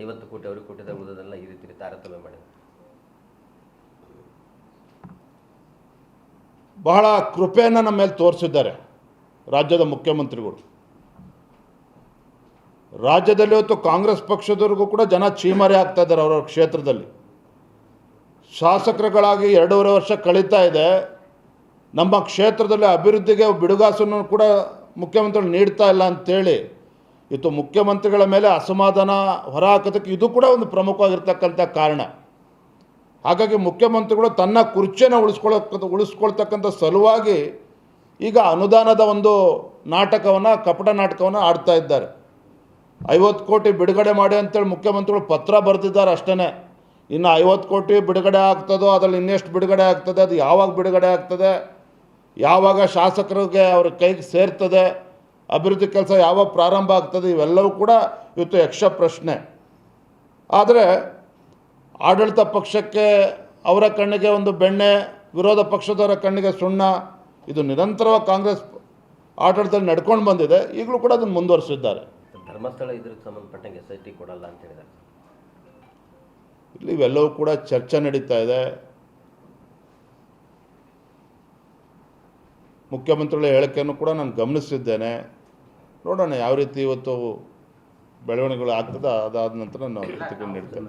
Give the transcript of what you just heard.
ಐವತ್ತು ಕೋಟಿ ಅವ್ರಿಗೆ ಕೊಟ್ಟಿದ್ದಾರೆ ಉಳಿದದೆಲ್ಲ ಈ ರೀತಿ ತಾರತಮ್ಯ ಮಾಡಿದ್ರು. ಬಹಳ ಕೃಪೆಯನ್ನು ನಮ್ಮ ಮೇಲೆ ತೋರಿಸಿದ್ದಾರೆ ರಾಜ್ಯದ ಮುಖ್ಯಮಂತ್ರಿಗಳು. ರಾಜ್ಯದಲ್ಲಿ ಇವತ್ತು ಕಾಂಗ್ರೆಸ್ ಪಕ್ಷದವ್ರಿಗೂ ಕೂಡ ಜನ ಚೀಮರೆ ಆಗ್ತಾ ಇದ್ದಾರೆ ಅವರವ್ರ ಕ್ಷೇತ್ರದಲ್ಲಿ. ಶಾಸಕರುಗಳಾಗಿ ಎರಡೂವರೆ ವರ್ಷ ಕಳೀತಾ ಇದೆ. ನಮ್ಮ ಕ್ಷೇತ್ರದಲ್ಲಿ ಅಭಿವೃದ್ಧಿಗೆ ಬಿಡುಗಾಸನ್ನು ಕೂಡ ಮುಖ್ಯಮಂತ್ರಿಗಳು ನೀಡ್ತಾ ಇಲ್ಲ ಅಂತೇಳಿ ಇವತ್ತು ಮುಖ್ಯಮಂತ್ರಿಗಳ ಮೇಲೆ ಅಸಮಾಧಾನ ಹೊರಹಾಕೋದಕ್ಕೆ ಇದು ಕೂಡ ಒಂದು ಪ್ರಮುಖವಾಗಿರ್ತಕ್ಕಂಥ ಕಾರಣ. ಹಾಗಾಗಿ ಮುಖ್ಯಮಂತ್ರಿಗಳು ತನ್ನ ಕುರ್ಚಿಯನ್ನು ಉಳಿಸ್ಕೊಳ್ಳೋ ಉಳಿಸ್ಕೊಳ್ತಕ್ಕಂಥ ಸಲುವಾಗಿ ಈಗ ಅನುದಾನದ ಒಂದು ನಾಟಕವನ್ನು, ಕಪಟ ನಾಟಕವನ್ನು ಆಡ್ತಾ ಇದ್ದಾರೆ. ಐವತ್ತು ಕೋಟಿ ಬಿಡುಗಡೆ ಮಾಡಿ ಅಂತೇಳಿ ಮುಖ್ಯಮಂತ್ರಿಗಳು ಪತ್ರ ಬರೆದಿದ್ದಾರೆ ಅಷ್ಟೇ ಇನ್ನು ಐವತ್ತು ಕೋಟಿ ಬಿಡುಗಡೆ ಆಗ್ತದೋ, ಅದರಲ್ಲಿ ಇನ್ನೆಷ್ಟು ಬಿಡುಗಡೆ ಆಗ್ತದೆ, ಅದು ಯಾವಾಗ ಬಿಡುಗಡೆ ಆಗ್ತದೆ, ಯಾವಾಗ ಶಾಸಕರಿಗೆ ಅವ್ರ ಕೈಗೆ ಸೇರ್ತದೆ ಅಭಿವೃದ್ಧಿ ಕೆಲಸ ಯಾವಾಗ ಪ್ರಾರಂಭ ಆಗ್ತದೆ ಇವೆಲ್ಲವೂ ಕೂಡ ಇವತ್ತು ಯಕ್ಷ ಪ್ರಶ್ನೆ. ಆದರೆ ಆಡಳಿತ ಪಕ್ಷಕ್ಕೆ ಅವರ ಕಣ್ಣಿಗೆ ಒಂದು ಬೆಣ್ಣೆ ವಿರೋಧ ಪಕ್ಷದವರ ಕಣ್ಣಿಗೆ ಸುಣ್ಣ ಇದು ನಿರಂತರವಾಗಿ ಕಾಂಗ್ರೆಸ್ ಆಡಳಿತದಲ್ಲಿ ನಡ್ಕೊಂಡು ಬಂದಿದೆ ಈಗಲೂ ಕೂಡ ಅದನ್ನು ಮುಂದುವರಿಸಿದ್ದಾರೆ. ಧರ್ಮಸ್ಥಳ ಇದಕ್ಕೆ ಸಂಬಂಧಪಟ್ಟಂಗೆ ಎಸ್ ಐ ಟಿ ಕೊಡಲ್ಲ ಅಂತ ಹೇಳಿದ್ದಾರೆ. ಇಲ್ಲಿ ಇವೆಲ್ಲವೂ ಕೂಡ ಚರ್ಚೆ ನಡೀತಾ ಇದೆ. ಮುಖ್ಯಮಂತ್ರಿಗಳ ಹೇಳಿಕೆಯನ್ನು ಕೂಡ ನಾನು ಗಮನಿಸಿದ್ದೇನೆ. ನೋಡೋಣ ಯಾವ ರೀತಿ ಇವತ್ತು ಬೆಳವಣಿಗೆಗಳು ಆಗ್ತದೆ ಅದಾದ ನಂತರ ನಾವು ಪ್ರತಿಕ್ರಿಯೆ ನೀಡ್ತೇವೆ